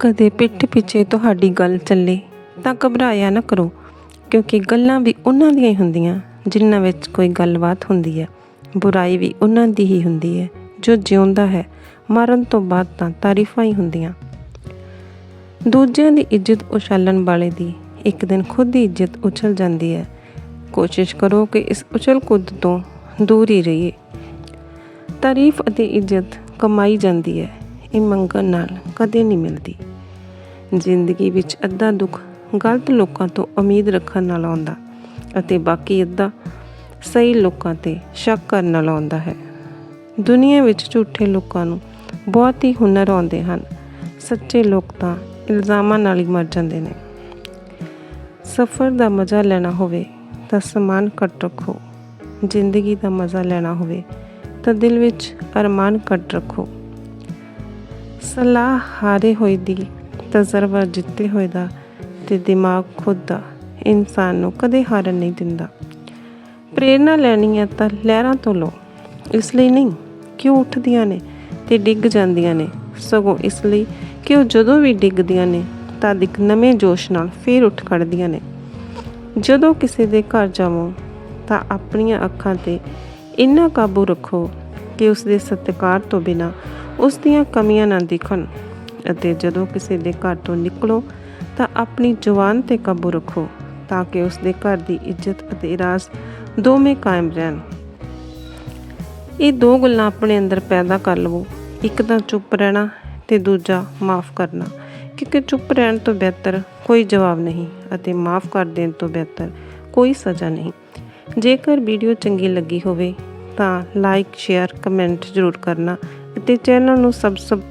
ਕਦੇ ਪਿੱਠ ਪਿੱਛੇ ਤੁਹਾਡੀ ਗੱਲ ਚੱਲੇ ਤਾਂ ਘਬਰਾਇਆ ਨਾ ਕਰੋ, ਕਿਉਂਕਿ ਗੱਲਾਂ ਵੀ ਉਹਨਾਂ ਦੀਆਂ ਹੀ ਹੁੰਦੀਆਂ, ਜਿਨ੍ਹਾਂ ਵਿੱਚ ਕੋਈ ਗੱਲਬਾਤ ਹੁੰਦੀ ਹੈ। ਬੁਰਾਈ ਵੀ ਉਹਨਾਂ ਦੀ ਹੀ ਹੁੰਦੀ ਹੈ, ਜੋ ਜਿਉਂਦਾ ਹੈ, ਮਰਨ ਤੋਂ ਬਾਅਦ ਤਾਂ ਤਾਰੀਫਾਂ ਹੀ ਹੁੰਦੀਆਂ। ਦੂਜਿਆਂ ਦੀ ਇੱਜ਼ਤ ਉਛਾਲਣ ਵਾਲੇ ਦੀ ਇੱਕ ਦਿਨ ਖੁਦ ਦੀ ਇੱਜ਼ਤ ਉਛਲ ਜਾਂਦੀ ਹੈ। ਕੋਸ਼ਿਸ਼ ਕਰੋ ਕਿ ਇਸ ਉਛਲ ਕੁੱਦ ਤੋਂ ਦੂਰ ਹੀ ਰਹੀਏ। ਤਾਰੀਫ ਅਤੇ ਇੱਜ਼ਤ ਕਮਾਈ ਜਾਂਦੀ ਹੈ। ਇਹ ਮੰਗਣ ਨਾਲ ਕਦੇ ਨਹੀਂ ਮਿਲਦੀ। ਜ਼ਿੰਦਗੀ ਵਿੱਚ ਅੱਧਾ ਦੁੱਖ ਗਲਤ ਲੋਕਾਂ ਤੋਂ ਉਮੀਦ ਰੱਖਣ ਨਾਲ ਆਉਂਦਾ ਅਤੇ ਬਾਕੀ ਅੱਧਾ ਸਹੀ ਲੋਕਾਂ ਤੇ ਸ਼ੱਕ ਕਰਨ ਨਾਲ ਆਉਂਦਾ ਹੈ। ਦੁਨੀਆ ਵਿੱਚ ਝੂਠੇ ਲੋਕਾਂ ਨੂੰ ਬਹੁਤ ਹੀ ਹੁਨਰ ਆਉਂਦੇ ਹਨ। ਸੱਚੇ ਲੋਕ ਤਾਂ ਇਲਜ਼ਾਮਾਂ ਨਾਲ ਹੀ ਮਰ ਜਾਂਦੇ ਨੇ। ਸਫ਼ਰ ਦਾ ਮਜ਼ਾ ਲੈਣਾ ਹੋਵੇ ਤਾਂ ਸਮਾਨ ਕੱਟ ਰੱਖੋ। ਜ਼ਿੰਦਗੀ ਦਾ ਮਜ਼ਾ ਲੈਣਾ ਹੋਵੇ ਤਾਂ ਦਿਲ ਵਿੱਚ ਅਰਮਾਨ ਕੱਟ ਰੱਖੋ। ਸਲਾਹ ਹਾਰੇ ਹੋਏ ਦੀ, ਤਜਰਬਾ ਜਿੱਤੇ ਹੋਏ ਦਾ ਤੇ ਦਿਮਾਗ ਖੁਦ ਦਾ, ਇਨਸਾਨ ਨੂੰ ਕਦੇ ਹਾਰਨ ਨਹੀਂ ਦਿੰਦਾ। ਪ੍ਰੇਰਣਾ ਲੈਣੀ ਹੈ ਤਾਂ ਲਹਿਰਾਂ ਤੋਂ ਲਓ, ਇਸ ਲਈ ਨਹੀਂ ਕਿ ਉਹ ਉੱਠਦੀਆਂ ਨੇ ਤੇ ਡਿੱਗ ਜਾਂਦੀਆਂ ਨੇ? ਸਗੋਂ ਇਸ ਲਈ ਕਿ ਉਹ ਜਦੋਂ ਵੀ ਡਿੱਗਦੀਆਂ ਨੇ ਤਾਂ ਇੱਕ ਨਵੇਂ ਜੋਸ਼ ਨਾਲ ਫੇਰ ਉੱਠ ਖੜਦੀਆਂ ਨੇ। ਜਦੋਂ ਕਿਸੇ ਦੇ ਘਰ ਜਾਵੋ, ਤਾਂ ਆਪਣੀਆਂ ਅੱਖਾਂ ਤੇ ਇੰਨਾ ਕਾਬੂ ਰੱਖੋ ਕਿ ਉਸ ਦੇ ਸਤਿਕਾਰ ਤੋਂ ਬਿਨਾ ਉਸ ਦੀਆਂ ਕਮੀਆਂ ਨਾ ਦਿਖਣ ਅਤੇ ਜਦੋਂ ਕਿਸੇ ਦੇ ਘਰ ਤੋਂ ਨਿਕਲੋ ਤਾਂ ਆਪਣੀ ਜ਼ੁਬਾਨ ਤੇ ਕਾਬੂ ਰੱਖੋ ਤਾਂ ਕਿ ਉਸ ਦੇ ਘਰ ਦੀ ਇੱਜ਼ਤ ਅਤੇ ਰਾਜ਼ ਦੋਵੇਂ ਕਾਇਮ ਰਹਿਣ। ਇਹ ਦੋ ਗੱਲਾਂ ਆਪਣੇ ਅੰਦਰ ਪੈਦਾ ਕਰ ਲਵੋ। ਇੱਕ ਤਾਂ ਚੁੱਪ ਰਹਿਣਾ ਤੇ ਦੂਜਾ ਮਾਫ ਕਰਨਾ। ਕਿਉਂਕਿ ਚੁੱਪ ਰਹਿਣ ਤੋਂ ਬਿਹਤਰ ਕੋਈ ਜਵਾਬ ਨਹੀਂ ਅਤੇ ਮਾਫ ਕਰ ਦੇਣ ਤੋਂ ਬਿਹਤਰ ਕੋਈ ਸਜ਼ਾ ਨਹੀਂ। ਜੇਕਰ ਵੀਡੀਓ ਚੰਗੀ ਲੱਗੀ ਹੋਵੇ ਤਾਂ ਲਾਈਕ ਸ਼ੇਅਰ ਕਮੈਂਟ ਜ਼ਰੂਰ ਕਰਨਾ ਅਤੇ ਚੈਨਲ ਨੂੰ ਸਬਸਕ੍ਰਾਈਬ